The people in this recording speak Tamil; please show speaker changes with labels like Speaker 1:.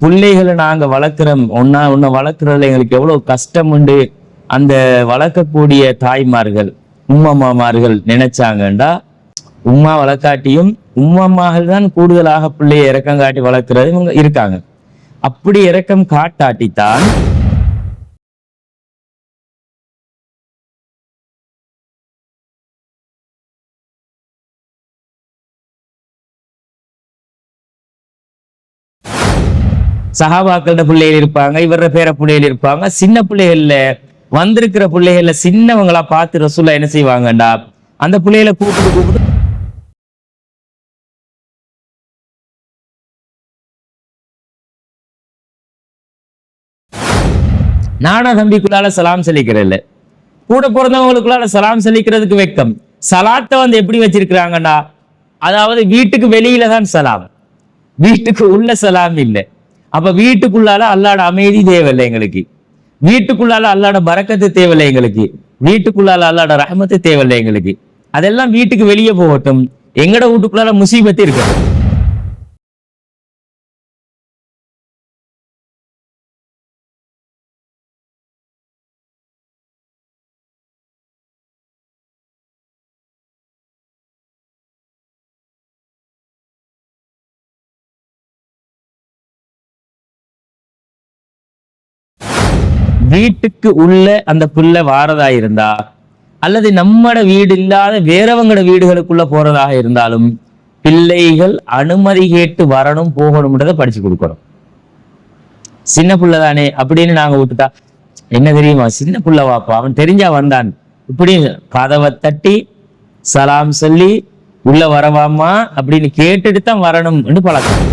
Speaker 1: பிள்ளைகளை நாங்க வளர்க்குறோம். ஒன்னா ஒன்று வளர்க்குறதுல எங்களுக்கு எவ்வளவு கஷ்டம் உண்டு? அந்த வளர்க்கக்கூடிய தாய்மார்கள் உம்மம்மாமார்கள் நினைச்சாங்கண்டா உம்மா வளர்க்காட்டியும் உம்மம்மாகள் தான் கூடுதலாக பிள்ளையை இறக்கம் காட்டி வளர்க்குறது இவங்க இருக்காங்க. அப்படி இறக்கம் காட்டாட்டித்தான் சகாபாக்களோட பிள்ளைகள் இருப்பாங்க இவர பேர பிள்ளைகள் இருப்பாங்க. சின்ன பிள்ளைகள்ல வந்திருக்கிற பிள்ளைகள்ல சின்னவங்களா பார்த்து ரசூல்லா என்ன செய்வாங்கடா அந்த பிள்ளைகளை கூப்பிட்டு கூப்பிட்டு நானா தம்பிக்குள்ளால சலாம் செலிக்கிறதில்ல. கூட பிறந்தவங்களுக்குள்ளால சலாம் செலிக்கிறதுக்கு வெக்கம். சலாத்தை வந்து எப்படி வச்சிருக்கிறாங்கடா அதாவது வீட்டுக்கு வெளியில தான் சலாம். வீட்டுக்கு உள்ள சலாம் இல்லை. அப்ப வீட்டுக்குள்ளால அல்லாட அமைதி தேவையில்லை எங்களுக்கு. வீட்டுக்குள்ளால அல்லாட பறக்கத்து தேவையில்லை எங்களுக்கு. வீட்டுக்குள்ளால அல்லாட ரஹமத்து தேவையில்லை எங்களுக்கு. அதெல்லாம் வீட்டுக்கு வெளியே போகட்டும். எங்கட வீட்டுக்குள்ளால முசீபத்து இருக்கட்டும். வீட்டுக்கு உள்ள அந்த பிள்ளை வாரதா இருந்தா அல்லது நம்மட வீடு இல்லாத வேறவங்களோட வீடுகளுக்குள்ள போறதாக இருந்தாலும் பிள்ளைகள் அனுமதி கேட்டு வரணும் போகணும்ன்றதை படிச்சு கொடுக்கணும். சின்ன புள்ள தானே அப்படின்னு நாங்க விட்டுட்டா என்ன தெரியுமா? சின்ன புள்ள வாப்பா அவன் தெரிஞ்சா வந்தான். இப்படி கதவை தட்டி சலாம் சொல்லி உள்ள வரவாமா அப்படின்னு கேட்டுட்டு தான் வரணும்னு பழக்கம்.